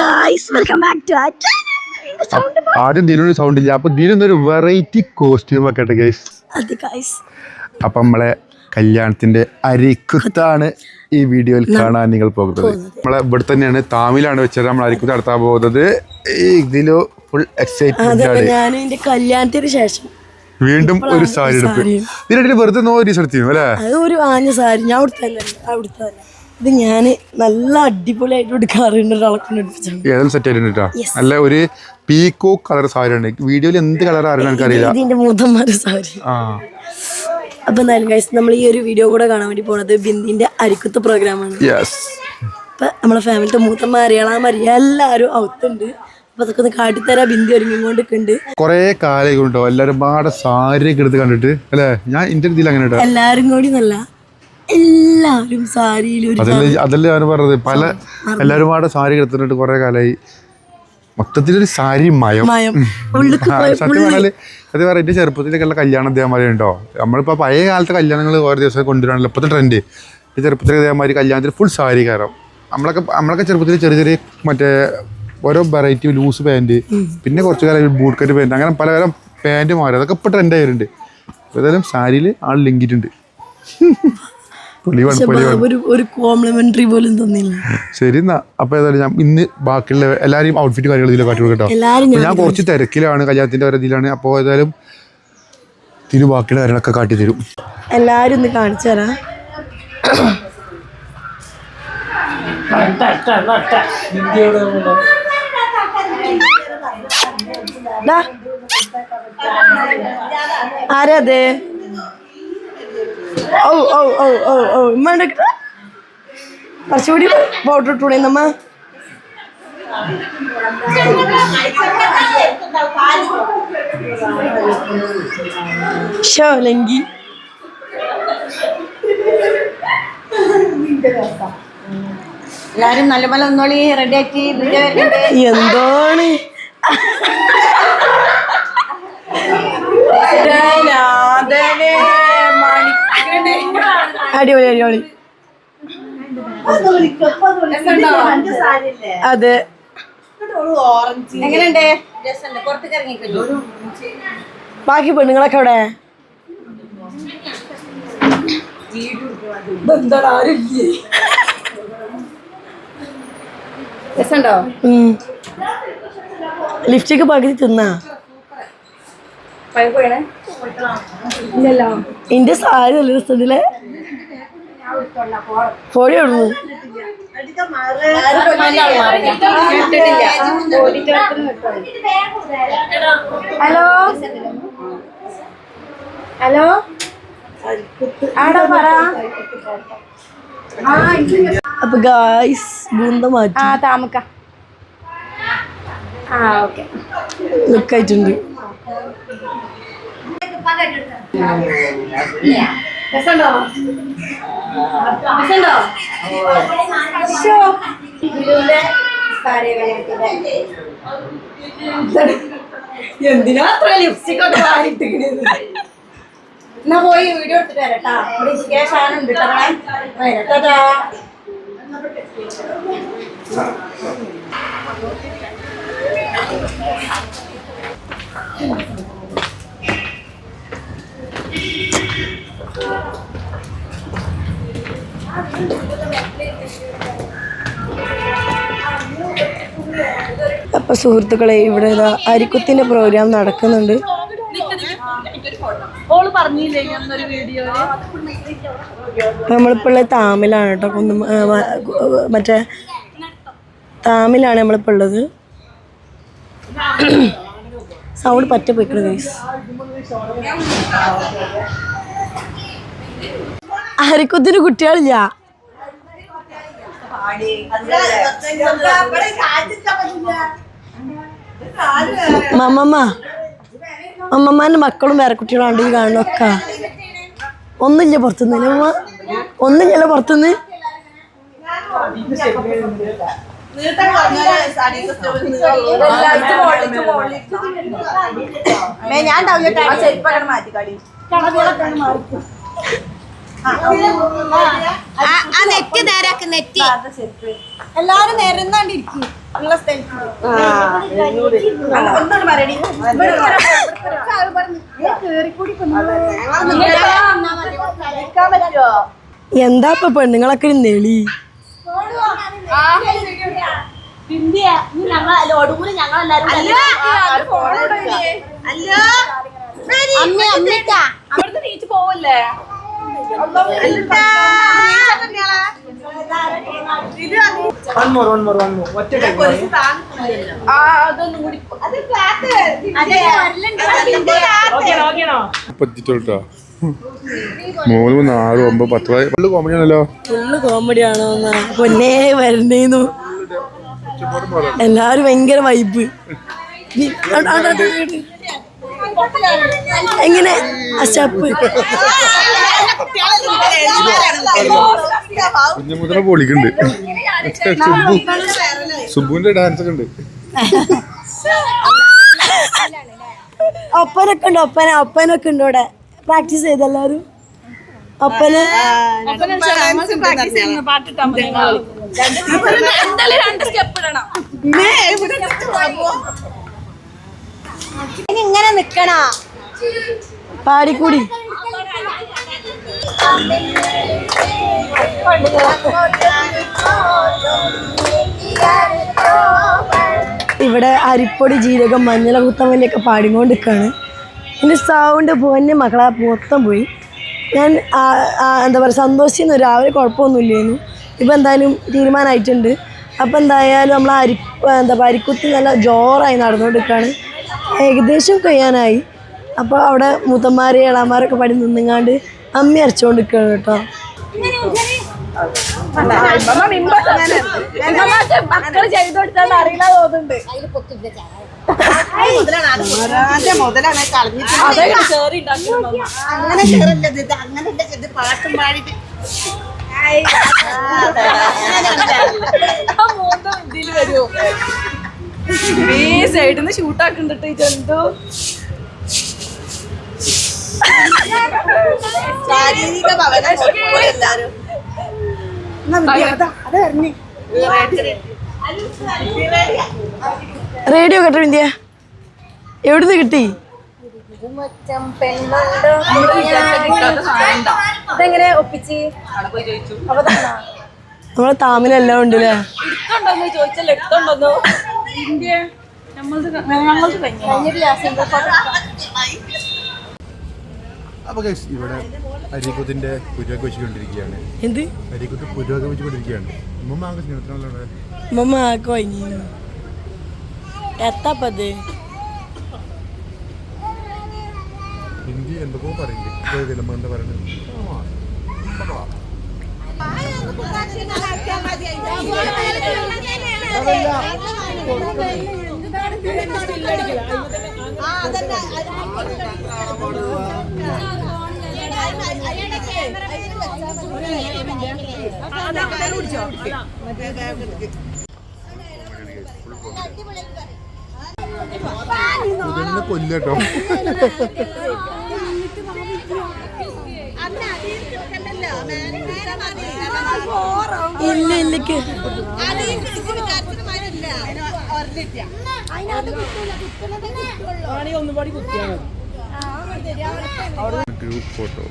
Guys welcome back to ആദ്യം ദിനൊരു sound ഇല്ല. അപ്പൊ ദിനൊരു വെറൈറ്റി കോസ്റ്റ്യൂം ഒക്കെ ഉണ്ട് ഗൈസ് അത് ഗായ്സ് അപ്പൊ നമ്മളെ കല്യാണത്തിന്റെ അരിക്കുത്താണ് ഈ വീഡിയോയിൽ കാണാൻ നിങ്ങൾ പോകുന്നത്. നമ്മളെ ഇവിടെ തന്നെയാണ് താമിലാണ് വെച്ചത്. നമ്മൾ അരിക്കുത്ത് നടത്താൻ പോകുന്നത്. ഇതിലോ ഫുൾ എക്സൈറ്റ്മെന്റ് ആണ്. എന്റെ കല്യാണത്തിന് ശേഷം വീണ്ടും ഒരു സാരി എടുപ്പ്. ഇതിനിടയിൽ വെറുതെ നോ ഒരു സാരി അല്ലേ? ഒരു ആഞ്ഞ സാരി. ഞാൻ അവിടുത്തെ അവിടുത്തെ ഇത് ഞാൻ നല്ല അടിപൊളിയായിട്ട് എടുക്കാറുണ്ട് ഒരാളെ നല്ല ഒരു പീക്കോ കളർ സാരിയാണ്. വീഡിയോയിൽ എന്ത് കളർ എനിക്കറിയില്ല. ഇതിന്റെ മൂത്തന്മാരുടെ സാരി. അപ്പൊ എന്തായാലും ഗൈസ് നമ്മൾ ഈ ഒരു വീഡിയോ കൂടെ കാണാൻ വേണ്ടി പോണത് ബിന്ദിന്റെ അരിക്കുത്ത് പ്രോഗ്രാമാണ് അപ്പൊ നമ്മളെ ഫാമിലിത്തെ മൂത്തന്മാർ എല്ലാരും എല്ലാവരും ഔത്തുണ്ട്. അപ്പൊ അതൊക്കെ ഒന്ന് കാട്ടിത്തരാ. ബിന്ദി ഒരുങ്ങിക്കൊണ്ടിരിക്കുന്നുണ്ട്. കൊറേ കാലം കൊണ്ടോ എല്ലാരും പാടെ സാരി ഒക്കെ എടുത്ത് കണ്ടിട്ട്. അല്ലേ? ഞാൻ ഇതിൽ അങ്ങനെ എല്ലാരും കൂടി നല്ല എല്ലാവരും സാരിയിൽ ഒരു അതല്ലേ അതല്ലേ ഞാൻ പറഞ്ഞത്? പല എല്ലാരും പാടെ സാരി എടുത്തിട്ട് കുറെ കാലമായി മൊത്തത്തിലൊരു സാരി മയം. മയം. ഉള്ളിക്ക് ആ, സത്യം പറഞ്ഞാൽ പറയാം എന്റെ ചെറുപ്പത്തിലേക്കുള്ള കല്യാണം ഇതേമാതിരി ഉണ്ടോ? നമ്മളിപ്പോ പഴയ കാലത്തെ കല്യാണങ്ങൾ ഓരോ ദിവസം കൊണ്ടുവരാണല്ലോ ഇപ്പോഴത്തെ ട്രെൻഡ് ഈ ചെറുപ്പത്തിൽ ഇതേമാതിരി കല്യാണത്തിൽ ഫുൾ സാരി കയറും. നമ്മളൊക്കെ നമ്മളൊക്കെ ചെറുപ്പത്തിൽ ചെറിയ ചെറിയ മറ്റേ ഓരോ വെറൈറ്റി ലൂസ് പാന്റ് പിന്നെ കുറച്ച് കാലം ബൂട്ട് കട്ട് പാന്റ് അങ്ങനെ പലതരം പാന്റ് മാറി. അതൊക്കെ ഇപ്പോൾ ട്രെൻഡ് ആയിട്ടുണ്ട്. ഏതായാലും സാരിയിൽ ആൾ ലിങ്കിട്ടുണ്ട്. ഒരു കോംപ്ലിമെന്ററി പോലും തന്നില്ല. ശരി എന്നാ. അപ്പൊ ഏതായാലും ഞാൻ ഇന്ന് ബാക്കിയുള്ള എല്ലാരും ഔട്ട്ഫിറ്റ് കാര്യങ്ങൾ ഇതിൽ കാട്ടി കൊടുക്കട്ടോ. ഞാൻ കുറച്ച് തിരക്കിലാണ് കല്യാണത്തിന്റെ ഒരു ഇതിലാണ്. അപ്പോൾ ഏതായാലും തിരു ബാക്കിയുള്ള കാര്യങ്ങളൊക്കെ കാട്ടി തരും. എല്ലാരും ഒന്ന് കാണിച്ചു തരാം. ആരാ അത്? ഓ ഓ ഓ ഓ ഓ ഉമ്മ കുറച്ചുകൂടി പൗഡർ ഇട്ടൂടെ നമ്മ ശോലങ്കി എല്ലാരും നല്ല നല്ലപോലെ ഒന്നോളി റെഡി ആക്കി എന്താണ്? എന്താണ് അടിപൊളി അടിപൊളി. അതെ. എങ്ങനെയുണ്ട്? ബാക്കി പെണ്ണുങ്ങളൊക്കെ അവിടെ ലിഫ്റ്റേക്ക് ആരുമില്ലേ രസമുണ്ടോ ലിപ്സ്റ്റിക്ക് പകുതി തിന്നാ. എന്റെ ഇന്റെ സാരി നല്ല രസത്തിലെ പോടി അവിടുന്ന് ഹലോ? ഹലോ? ആടാ പറ. അപ്പൊ ഗായ്സ് ബൂന്ത മാറ്റി. ആ താമക്ക. ആ ഓക്കെ. ലുക്കായിട്ടുണ്ട് രസമുണ്ടോ? രസമുണ്ടോ? എന്തിനാ അത്ര ലിപ്സ്റ്റിക് ഒക്കെ വാരിട്ടിക്കണത് എന്നാ പോയി വീഡിയോ എടുത്തിട്ട് വരട്ടാ. ഇവിടെ കേട്ടോ വരട്ടാ അപ്പൊ സുഹൃത്തുക്കളെ ഇവിടെ ഇതാ അരിക്കുത്തിന്റെ പ്രോഗ്രാം നടക്കുന്നുണ്ട്. നമ്മളിപ്പോൾ ഉള്ളത് താമിലാണ് കേട്ടോ. കുന്നും മറ്റേ താമിലാണ് നമ്മളിപ്പോൾ ഉള്ളത്. സൗണ്ട് പറ്റ പോയിക്കണത് ഗൈസ് അരിക്കുത്തിന് കുട്ടികളില്ല. മമ്മമ്മ മമ്മമ്മാന്റെ മക്കളും വേറെ കുട്ടികളാണ്ട് ഈ കാണണൊക്കെ ഒന്നുമില്ല പുറത്തുനിന്ന്? അമ്മ ഒന്നില്ല പുറത്തുനിന്ന്? ഞാൻ മാറ്റിക്കാടി ആ നെറ്റ് നേരാക്ക് നെറ്റ്. എല്ലാരും നിരന്നാണ്ടിരിക്കും സ്ഥലത്ത്. എന്താ ഇപ്പൊ പെണ്ണുങ്ങളൊക്കെ ഒരു നെളി? അമ്മ അമ്മ അവിടുന്ന് നീച്ച് പോവല്ലേ? മൂന്ന് നാല് ഒമ്പത് പത്ത്. ഫുള്ള് കോമഡി ആണല്ലോ. ഫുള്ള് കോമഡി ആണോ പൊന്നേ വരണേന്നു എല്ലാരും ഭയങ്കര വൈബ് എങ്ങനെ? അശപ്പ് കുഞ്ഞമുദ്ര പൊളിക്കുന്നുണ്ട് സുബു സുബുവിന്റെ ഡാൻസ് ഒക്കെ ഉണ്ട്. ഒപ്പനൊക്കെ ഉണ്ട് ഒപ്പന ഒപ്പനൊക്കെ ഉണ്ട് ഇവിടെ. പ്രാക്ടീസ് ചെയ്തല്ലാരും? ഒപ്പന? ഇങ്ങനെ നിക്കണ. പാടിക്കൂടി. ഇവിടെ അരിപ്പൊടി ജീരകം മഞ്ഞള കുത്തമല്ലിയൊക്കെ പാടിക്കൊണ്ടിരിക്കുകയാണ്. എന്റെ സൗണ്ട് പോന്നെ മക്കളെ മൊത്തം പോയി. ഞാൻ എന്താ പറയുക സന്തോഷിച്ചിരുന്നു. രാവിലെ കുഴപ്പമൊന്നുമില്ലായിരുന്നു. ഇപ്പം എന്തായാലും തീരുമാനമായിട്ടുണ്ട്. അപ്പം എന്തായാലും നമ്മൾ അരി എന്താ അരിക്കുത്തി നല്ല ജോറായി നടന്നുകൊണ്ടിരിക്കുകയാണ്. ഏകദേശം കഴിയാനായി. അപ്പോൾ അവിടെ മൂത്തന്മാർ ഇളാമാരൊക്കെ പാടി നിന്നുങ്ങാണ്ട് അമ്മി അരച്ചോണ്ട് കേട്ടോ. മക്കൾ ചെയ്തു കൊടുത്താൽ അറിയില്ല തോന്നുന്നുണ്ട്. അങ്ങനെ ഇത്? അങ്ങനെ ഇത് പാട്ടും പാടിട്ട് ഇതിൽ വരുമോ ഈ സൈഡിൽ നിന്ന് ഷൂട്ടാക്കുന്നുണ്ട് ഈ ജന്തു ശാരീരിക ഭവനം എല്ലാരും റേഡിയോ കേട്ടോ ഇന്ത്യ എവിടുന്ന് കിട്ടി? ഇതെങ്ങനെ ഒപ്പിച്ച്? നമ്മളെ താമിലെല്ലാം ഉണ്ട് അല്ലേ ചോദിച്ചല്ലോ ഇന്ത്യ ഞങ്ങളത് കഴിഞ്ഞില്ല അപ്പൊ guys, ഇവിടെ അരിക്കുത്തിന്റെ പുരോഗ വെച്ചുകൊണ്ടിരിക്കുകയാണ്. എന്ത്? അരിക്കുത്ത് പുരോഗമിച്ചുകൊണ്ടിരിക്കുകയാണ് ഉമ്മ മാങ്ങ സ്നേഹത്തിനുള്ളത് മമ്മ കൊഞ്ഞു എത്താപ്പത് ഹിന്ദി എന്തൊക്കെയോ പറയുന്നുണ്ട്. നമ്മൾ എന്താ പറയുന്നത് ഇതെന്നെ കൊല്ലട്ടോ ഇല്ല ഇല്ലക്ക് ഗ്രൂപ്പ് ഫോട്ടോ